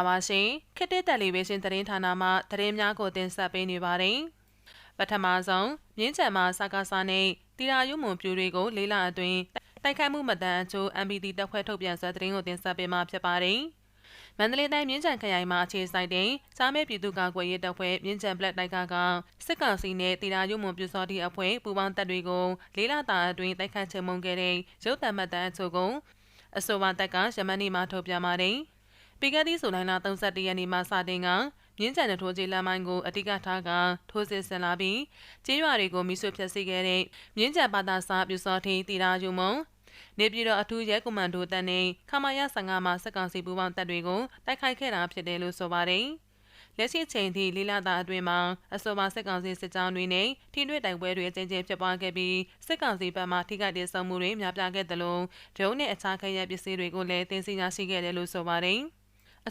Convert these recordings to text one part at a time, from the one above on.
္ဂလာပါရှင်ခေတ်တစ်တယ်လီဗီရှင်းသတင်းဌာနမှသတင်းများကိုတင်ဆက်ပေးနေပါတယ်ပထမဆုံးမြင်းချံမှာစကားစားနဲ့တီရာယုံမွန်ပြူတွေကိုလေးလာအတွင်းတိုက်ခိုက်မှုမတန်အချို့ MPD တပ်ဖွဲ့ထုတ်ပြန်ဆက်သတင်းကိုတင်ဆက်ပေးမှာဖြစ်ပါတယ်မန္တလေးတိုင်းမြင်းချံခရိုင်မှာအခြေစိုက်တဲ့စားမဲပြည်သူ့ကာကွယ်ရေးတပ်ဖွဲ့မြင်းချံပလက်တိုက်ကကစစ်ကောင်စီနဲ့တီရာယုံမွန်ပြူစောတိအဖွဲ့ပူးပေါင်းတပ်တွေကိုလေးလာတာအတွင်းတိုက်ခိုက်ချမှုခဲ့တဲ့ရုပ်တံမှတ်တမ်းအချို့ကိုအဆိုပါတပ်ကရမန်နီမှာထုတ်ပြန်ပါတယ်။ ပီကတိဆိုလိုင်းလာ31ရက်နေ့မှစတင်ကမြင်းကြံတဲ့ထိုးကြီးလမ်းမိုင်းကိုအတိကထားကထိုးစစ်ဆင်လာပြီးကျေးရွာတွေကိုမိဆွဖျက်ဆီးခဲ့တဲ့မြင်းကြံဘာသာစာပြူစောထီတီရာယုံမုံနေပြည်တော်အထူးရဲကွန်မန်ဒိုတပ်နဲ့ခမာယ15မှာစက်ကောင်စီပူးပေါင်းတပ်တွေကိုတိုက်ခိုက်ခဲ့တာဖြစ်တယ်လို့ဆိုပါတယ်။လက်ရှိချိန်ထိလီလာတာအတွင်းမှာအဆိုပါစစ်ကောင်စီစစ်ကြောင်းတွေနဲ့ထိတွေ့တိုက်ပွဲတွေအကြိမ်ကြိမ်ဖြစ်ပွားခဲ့ပြီးစစ်ကောင်စီဘက်မှထိခိုက်ဒေဆုံးမှုတွေများပြားခဲ့တယ်လို့ဒရုန်းနဲ့အခြားခရိုင်ပစ္စည်းတွေကိုလည်းတင်စီရရှိခဲ့တယ်လို့ဆိုပါတယ်။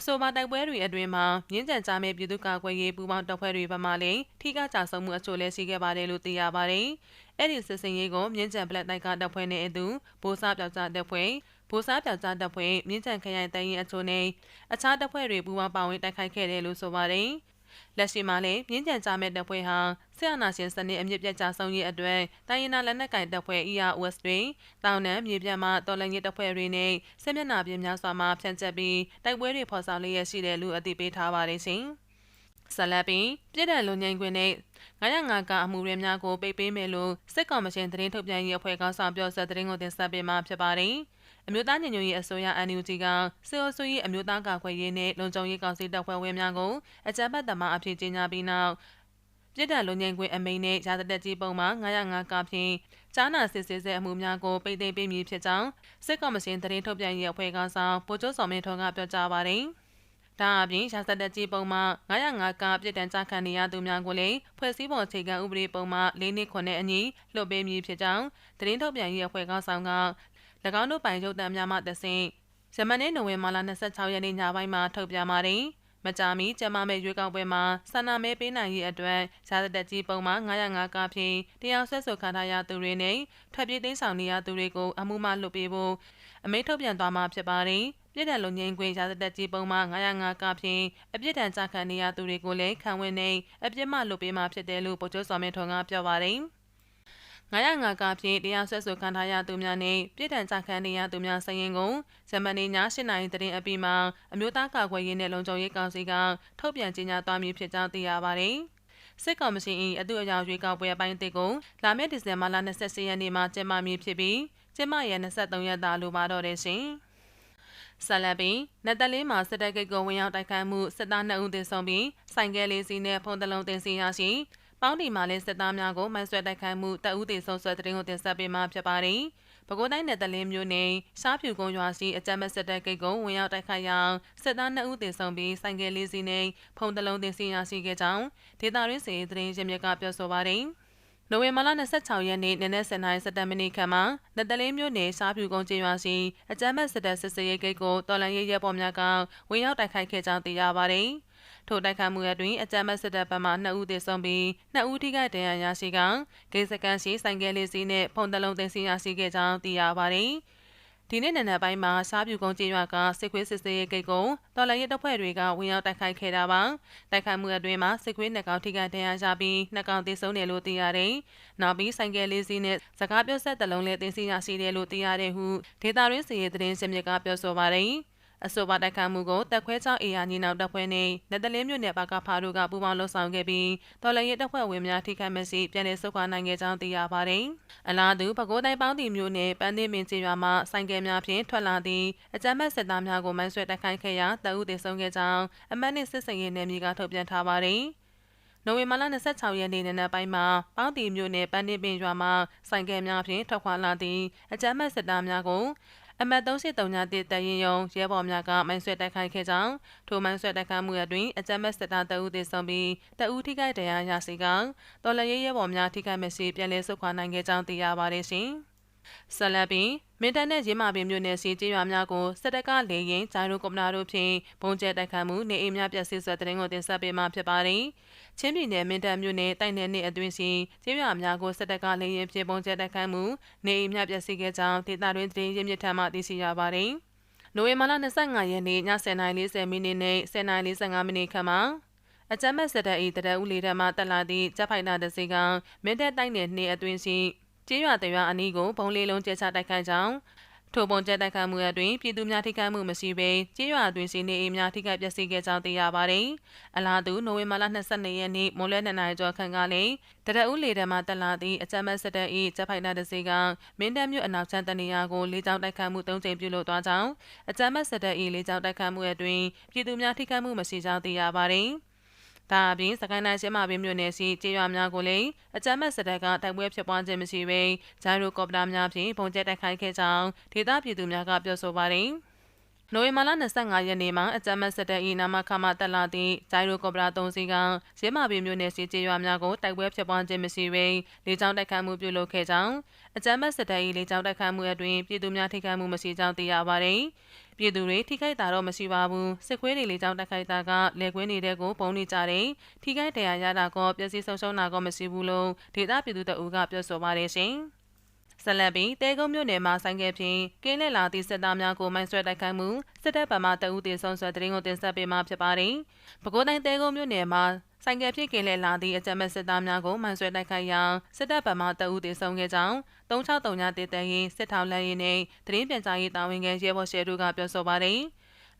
အဆိုပါတိုက်ပွဲတွေအတွင်းမှာမြင်းကြံကြားမဲ့ပြည်သူ့ကာကွယ်ရေးပူးပေါင်းတပ်ဖွဲ့တွေဘက်မှလည်းထိခိုက်ကြဆုံးမှုအချို့လည်းရှိခဲ့ပါတယ်လို့သိရပါတယ်။အဲ့ဒီစစ်စင်ရေးကိုမြင်းကြံပလက်တိုက်ကတပ်ဖွဲ့နဲ့အတူဘိုးစားပြောက်ကြားတပ်ဖွဲ့ဘိုးစားပြောက်ကြားတပ်ဖွဲ့မြင်းကြံခရိုင်တိုင်းရင်အချို့နဲ့အခြားတပ်ဖွဲ့တွေပူးပေါင်းပါဝင်တိုက်ခိုက်ခဲ့တယ်လို့ဆိုပါတယ်။ လက်ရှိမှာလည်းမြင်းကြံကြမဲ့တပ်ဖွဲ့ဟာဆရာနာရှင်စနစ်အမြင့်ပြတ်ကြဆုံးရေးအတွက်တိုင်းရင်းသားလက်နက်ကိုင်တပ်ဖွဲ့ EROS တွေတောင်နံမြေပြန့်မှတော်လှန်ရေးတပ်ဖွဲ့တွေနဲ့စစ်မျက်နှာပြင်များစွာမှဖြန့်ကျက်ပြီးတိုက်ပွဲတွေဖော်ဆောင်လျက်ရှိတယ်လို့အသိပေးထားပါတယ်ရှင်။ဆလပ်ပင်ပြည်ထောင်လူငိန်ခွင်နဲ့905ကအမှုရင်းများကိုပိတ်ပေးမယ်လို့စစ်ကောင်မရှင်သတင်းထုတ်ပြန်ရေးအဖွဲ့ကဆောင်ပြောဆက်သတင်းကိုတင်ဆက်ပေးမှာဖြစ်ပါတယ်။ အမျိုးသားညီညွတ်ရေးအစိုးရ NUG ကစေအိုဆူရေးအမျိုးသားကာကွယ်ရေးနဲ့လုံခြုံရေးကောင်စီတပ်ဖွဲ့ဝင်များကိုအကြမ်းဖက်သမားအဖြစ်ကြေညာပြီးနောက်ပြည်ထောင်လူငင်ခွင့်အမိန့်နဲ့ရာဇသက်ကြီးပုံမှာ905ကဖြင့်ကြားနာစစ်ဆေးဆဲအမှုများကိုပိတ်သိမ်းပေးမည်ဖြစ်ကြောင်းစစ်ကော်မရှင်သတင်းထုတ်ပြန်ရေးအဖွဲ့ကဆောင်ဗိုလ်ချုပ်စော်မင်းထွန်းကပြောကြားပါတယ်။ဒါအပြင်ရာဇသက်ကြီးပုံမှာ905ကပြည်တံကြားခံနေရသူများကိုလည်းဖွဲ့စည်းပုံအခြေခံဥပဒေပုံမှာ၄နှစ်ခွန်နဲ့အညီလွှတ်ပေးမည်ဖြစ်ကြောင်းသတင်းထုတ်ပြန်ရေးအဖွဲ့ကဆောင်က၎ င်းတို့ပိုင်ရုပ်သံများမှသဆင့်ဇမန်နေ့နိုဝင်ဘာလ26ရက်နေ့ညပိုင်းမှာထုတ်ပြန်ပါတယ်။မကြာမီကျမမဲရွေးကောက်ပွဲမှာဆန္ဒမဲပေးနိုင်ရေးအတွက်ရာဇသက်ကြီးပုံမှာ905ကဖြင့်တရားစွဲဆိုခံထားရသူတွေနဲ့ထွက်ပြေးသိမ်းဆောင်နေရသူတွေကိုအမှုမှလွတ်ပေးဖို့အမိန့်ထုတ်ပြန်သွားမှာဖြစ်ပါတယ်။ပြည်ထောင်လုံငင်းခွင့်ရာဇသက်ကြီးပုံမှာ905ကဖြင့်အပြစ်ဒဏ်ကြခံနေရသူတွေကိုလည်းခံဝင်နေအပြစ်မှလွတ်ပေးမှာဖြစ်တယ်လို့ဗိုလ်ချုပ်စောမင်းထွန်းကပြောပါတယ်။ 905ကဖြင့်တရားစွဲဆိုခံထားရသူများနှင့်ပြည်ထန်ကြခံနေရသူများစရင်ကိုဇမနီည8နာရီတရင်အပြီးမှာအမျိုးသားကာကွယ်ရေးနှင့်လုံခြုံရေးကောင်စီကထုတ်ပြန်ကြေညာသွားမည်ဖြစ်ကြောင်းသိရပါသည်စစ်ကောင်စီ၏အတူအယောင်ရွေးကောက်ပွဲအပိုင်းတစ်ကိုလာမယ့်ဒီဇင်ဘာလ24ရက်နေ့မှာကျင်းပမည်ဖြစ်ပြီးကျင်းပရ23ရက်သာလိုပါတော့တယ်ရှင်။ဆလပီနက်တလင်းမှာစစ်တပ်ကိတ်ကိုဝင်ရောက်တိုက်ခိုက်မှုစစ်သား2ဦးသေဆုံးပြီးဆိုင်ကယ်လေးစီးနဲ့ဖုန်းတလုံးတင်စီရရှိ ပေါင်းဒီမှာလည်းစစ်သားများကိုမိုင်းဆွဲတိုက်ခိုက်မှုတပ်ဦးတည်ဆုံးဆွဲတဲ့တင်ကိုတင်ဆက်ပေးမှာဖြစ်ပါတယ်။ပဲခူးတိုင်းနယ်တလင်းမြို့နယ်ရှားဖြူကုန်းရွာရှိအကြမ်းမဲ့စစ်တပ်ကိတ်ကုန်းဝင်ရောက်တိုက်ခိုက်ရာစစ်သား2ဦးတင်ဆောင်ပြီးဆိုင်ကယ်လေးစီးနဲ့ဖုန်တလုံးတင်စီရရှိခဲ့ကြောင်းဒေသရင်းစီသတင်းရင်းမြစ်ကပြောဆိုပါတယ်။နိုဝင်ဘာလ26ရက်နေ့နနက်7:00နာရီ7မိနစ်ခန့်မှာနတလင်းမြို့နယ်စားဖြူကုန်းကျေးရွာရှိအကြမ်းမဲ့စစ်တပ်စစ်စေးရေးဂိတ်ကိုတော်လန်ရေးရဲဘော်များကဝင်ရောက်တိုက်ခိုက်ခဲ့ကြောင်းသိရပါတယ်။ ထိုတိုက်ခိုက်မှုအတွင်းအကြမ်းဖက်စစ်တပ်ဘက်မှ2ဦးသေဆုံးပြီး2ဦးထိခိုက်ဒဏ်ရာရရှိကဂိတ်စကန်ရှိဆိုင်ကယ်လေးစီးနဲ့ဖုန်တလုံးသိမ်းဆည်းရရှိခဲ့ကြောင်းသိရပါတယ်။ဒီနေ့နံနက်ပိုင်းမှာစားပြူကုန်းကျေးရွာကစစ်ခွေးစစ်စေးရေးဂိတ်ကိုတော်လရဲ့တပ်ဖွဲ့တွေကဝင်ရောက်တိုက်ခိုက်ခဲ့တာပါတိုက်ခိုက်မှုအတွင်းမှာစစ်ခွေးနှစ်ကောင်ထိခိုက်ဒဏ်ရာရပြီးနှစ်ကောင်သေဆုံးတယ်လို့သိရတယ်နောက်ပြီးဆိုင်ကယ်လေးစီးနဲ့စကားပြောဆက်တလုံးလည်းတင်စီရရှိတယ်လို့သိရတယ်ဟုဒေတာရင်းစီရေးသတင်းစင်မြစ်ကပြောဆိုပါတယ် အဆိုပါတိုက်ခိုက်မှုကိုတက်ခွဲချောင်းအေယာညီနောက်တပ်ဖွဲ့နဲ့နယ်ဒလင်းမြို့နယ်ပါကဖာတို့ကပူးပေါင်းလှုပ်ဆောင်ခဲ့ပြီးတော်လှန်ရေးတပ်ဖွဲ့ဝင်များထိခိုက်မဲ့စီပြန်လည်ဆုတ်ခွာနိုင်ခဲ့ကြောင်းသိရပါတယ်။အလားတူပဲခူးတိုင်းပေါင်းတီမြို့နယ်ပန်းသိမင်းကျေးရွာမှာဆိုင်ကယ်များဖြင့်ထွက်လာသည့်အကြမ်းဖက်စစ်သားများကိုမိုင်းဆွဲတိုက်ခိုက်ခဲ့ရာတအုပ်သေဆုံးခဲ့ကြောင်းအမတ်နှင့်စစ်စင်ရေးနယ်မြေကထုတ်ပြန်ထားပါတယ်။နိုဝင်ဘာလ26ရက်နေ့နံနက်ပိုင်းမှာပေါင်းတီမြို့နယ်ပန်းတင်ပင်ရွာမှာဆိုင်ကယ်များဖြင့်ထွက်ခွာလာသည့်အကြမ်းဖက်စစ်သားများကို အမတ်383တတရင်ယုံရဲဘော်များကမိုင်းဆွဲတိုက်ခိုက်ခဲ့ကြောင်းထိုမိုင်းဆွဲတိုက်ခိုက်မှုအတွင်းအကြမ်းဖက်စစ်သားတအုပ်သေဆုံးပြီးတအုပ်ထိခိုက်ဒဏ်ရာရရှိကတော်လရေးရဲဘော်များထိခိုက်မရှိပြန်လည်ဆုတ်ခွာနိုင်ခဲ့ကြောင်းသိရပါတယ်ရှင်။ ဆလဘီမင်တန်နဲ့ရင်းမာပင်မြို့နယ်စီကျေးရွာများကိုစစ်တပ်ကလေရင်ဂျိုင်းရိုကွန်ပနာတို့ဖြင့်ဘုံကျဲတိုက်ခိုက်မှုနေအိမ်များပျက်စီးဆွဲတဲ့တင်ကိုတင်ဆက်ပေးမှာဖြစ်ပါတယ်။ချင်းပြည်နယ်မင်းတပ်မြို့နယ်တိုက်နယ်နှင့်အတွင်းရှိကျေးရွာများကိုစစ်တပ်ကလေရင်ပြေပုံကျဲတိုက်ခိုက်မှုနေအိမ်များပျက်စီးခဲ့ကြောင်းဒေသတွင်းသတင်းရင်းမြစ်ထံမှသိရှိရပါတယ်။နိုဝင်ဘာလ25ရက်နေ့ည10:40မိနစ်နဲ့10:45မိနစ်ခန့်မှာအကြမ်းမဲ့စစ်တပ်၏တရဦးလေးထမှတက်လာသည့်ဂျက်ဖိုက်တာတစ်စီးကမင်းတပ်တိုက်နယ်နှင့်အတွင်းရှိ ကျေးရွာတရွာအနီးကိုဘုံလေးလုံးကျချတိုက်ခိုက်ကြောင်းထိုပုံကျတိုက်ခိုက်မှုအတွင်းပြည်သူများထိခိုက်မှုမရှိဘဲကြေးရွာအတွင်းစီနေအိမ်များထိခိုက်ပျက်စီးခဲ့ကြောင်းသိရပါတယ်။အလားတူနိုဝင်ဘာလ22ရက်နေ့မိုးလဲ2နာရီကျော်ခန့်ကလည်းတရဦးလေတံမှာတက်လာသည့်အကြမ်းမဲ့စစ်တပ်၏ဂျက်ဖိုက်တာတစ်စီးကမင်းတပ်မြို့အနောက်ချမ်းတနေရာကိုလေကြောင်းတိုက်ခိုက်မှု၃ကြိမ်ပြုလုပ်သွားကြောင်းအကြမ်းမဲ့စစ်တပ်၏လေကြောင်းတိုက်ခိုက်မှုအတွင်းပြည်သူများထိခိုက်မှုမရှိကြောင်းသိရပါတယ်။ ဒါအပြင်စကိုင်းတိုင်းရှမ်းမာပင်မြို့နယ်စီကျေးရွာများကိုလည်းအကြမ်းဖက်စစ်တပ်ကတိုက်ပွဲဖြစ်ပွားခြင်းမရှိဘဲဂျိုင်းရိုကော်ပတာများဖြင့်ပုံကျဲတိုက်ခိုက်ခဲ့ကြောင်းဒေသပြည်သူများကပြောဆိုပါတယ်။ နိုဝင်ဘာလ25ရက်နေ့မှာအကြမ်းဖက်စစ်တပ်၏နာမခမတက်လာသည့်ဂျိုင်ရိုကော်ပရာ3စီးကရဲမာပင်မြို့နယ်စီကျေးရွာများကိုတိုက်ပွဲဖြစ်ပွားခြင်းမရှိဘဲလေကြောင်းတိုက်ခိုက်မှုပြုလုပ်ခဲ့ကြောင်းအကြမ်းဖက်စစ်တပ်၏လေကြောင်းတိုက်ခိုက်မှုအတွင်းပြည်သူများထိခိုက်မှုမရှိကြောင်းသိရပါသည်ပြည်သူတွေထိခိုက်တာတော့မရှိပါဘူးစစ်ခွေးတွေလေကြောင်းတိုက်ခိုက်တာကလေကွင်းနေတဲ့ကိုပုံနေကြတယ်ထိခိုက်တရားရတာကောပျက်စီးဆုံးရှုံးတာကောမရှိဘူးလို့ဒေသပြည်သူတအူးကပြောဆိုပါတယ်ရှင် ဆက်လက်ပြီးတဲကုန်းမြို့နယ်မှာဆိုင်ကယ်ဖြင့်ကင်းလက်လာသည့်စစ်သားများကိုမိုင်းဆွဲတိုက်ခိုက်မှုစစ်တပ်ဗမာတအုပ်တေဆုံးဆွဲတရင်ကိုတင်ဆက်ပေးမှာဖြစ်ပါတယ်။ပဲခူးတိုင်းတဲကုန်းမြို့နယ်မှာဆိုင်ကယ်ဖြင့်ကင်းလက်လာသည့်အကြမ်းမဲ့စစ်သားများကိုမိုင်းဆွဲတိုက်ခိုက်ရာစစ်တပ်ဗမာတအုပ်တေဆုံးခဲ့ကြောင်း363ညတေတရင်စစ်ထောင်လမ်းရင်းနဲ့တရင်ပြန်ကြားရေးတာဝန်ခံရဲဘော်ရှယ်တို့ကပြောဆိုပါတယ်။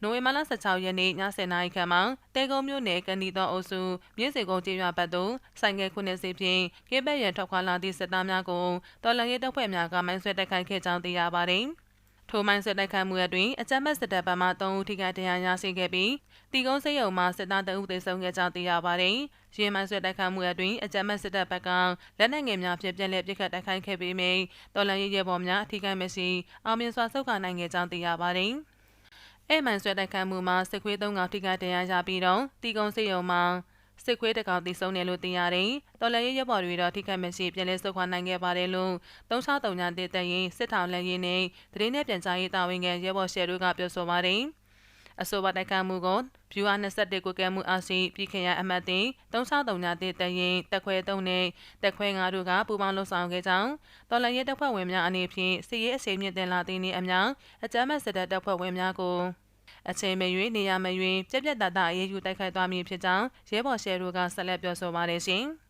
နိုဝင်ဘာလ16ရက်နေ့ည10:00နာရီခန့်မှာတဲကုန်းမြို့နယ်ကဏီတော်အုပ်စုမြင်းစေကုန်းကျေးရွာဘက်သို့ဆိုင်ကယ်ခုနှစ်စီးဖြင့်ကင်းဘက်ရန်ထွက်ခွာလာသည့်စစ်သားများကိုတော်လှန်ရေးတပ်ဖွဲ့များကမိုင်းဆွဲတိုက်ခိုက်ခဲ့ကြောင်းသိရပါတယ်။ထိုမိုင်းဆွဲတိုက်ခိုက်မှုအတွင်းအကြမ်းဖက်စစ်တပ်ဘက်မှ3ဦးထိခိုက်ဒဏ်ရာရရှိခဲ့ပြီးတီကုန်းစိတ်ယုံမှစစ်သား2ဦးသေဆုံးခဲ့ကြောင်းသိရပါတယ်။ရင်းမိုင်းဆွဲတိုက်ခိုက်မှုအတွင်းအကြမ်းဖက်စစ်တပ်ဘက်ကလက်နက်ငယ်များဖြင့်ပြန်လည်ပစ်ခတ်တိုက်ခိုက်ခဲ့ပြီးမြတော်လှန်ရေးရဲဘော်များအထိခိုက်မရှိအောင်မြင်စွာဆုတ်ခနိုင်ခဲ့ကြောင်းသိရပါတယ်။ အဲမှန်ဆွဲတိုက်ခိုက်မှုမှာစစ်ခွေး၃ကောင်ထိခိုက်ဒဏ်ရာရပြီးတော့တီကုံစစ်ရုံမှာစစ်ခွေးတကောင်တိဆုံးတယ်လို့သိရတယ်။တော်လည်းရရပေါ်တွေတော့ထိခိုက်မရှိပြန်လဲဆုတ်ခွာနိုင်ခဲ့ပါတယ်လို့363ညတည်တဲ့ရင်စစ်ထောင်လည်းရင်းနဲ့တရင်နဲ့ပြန်ကြားရေးတာဝန်ခံရဲဘော်ရှယ်တို့ကပြောဆိုပါတယ်။ အဆိုပါတိုက်ခိုက်မှုကိုဗျူဟာ21ကိုကဲမှုအစီပြည်ခင်ရအမတ်တင်363ညတည်တဲ့ရင်တက်ခွဲ3နဲ့တက်ခွဲ5တို့ကပူးပေါင်းလှုပ်ဆောင်ခဲ့ကြောင်းတော်လည်းရတပ်ဖွဲ့ဝင်များအနေဖြင့်စစ်ရေးအစီအမြင့်တင်လာတဲ့နေ့အများအကြမ်းမဲ့စစ်တပ်ဖွဲ့ဝင်များကိုအချိန်မရွေးနေရမရွေးပြက်ပြက်တတအရေးယူတိုက်ခိုက်သွားမည်ဖြစ်ကြောင်းရဲဘော်ရှယ်တို့ကဆက်လက်ပြောဆိုပါတယ်ရှင်။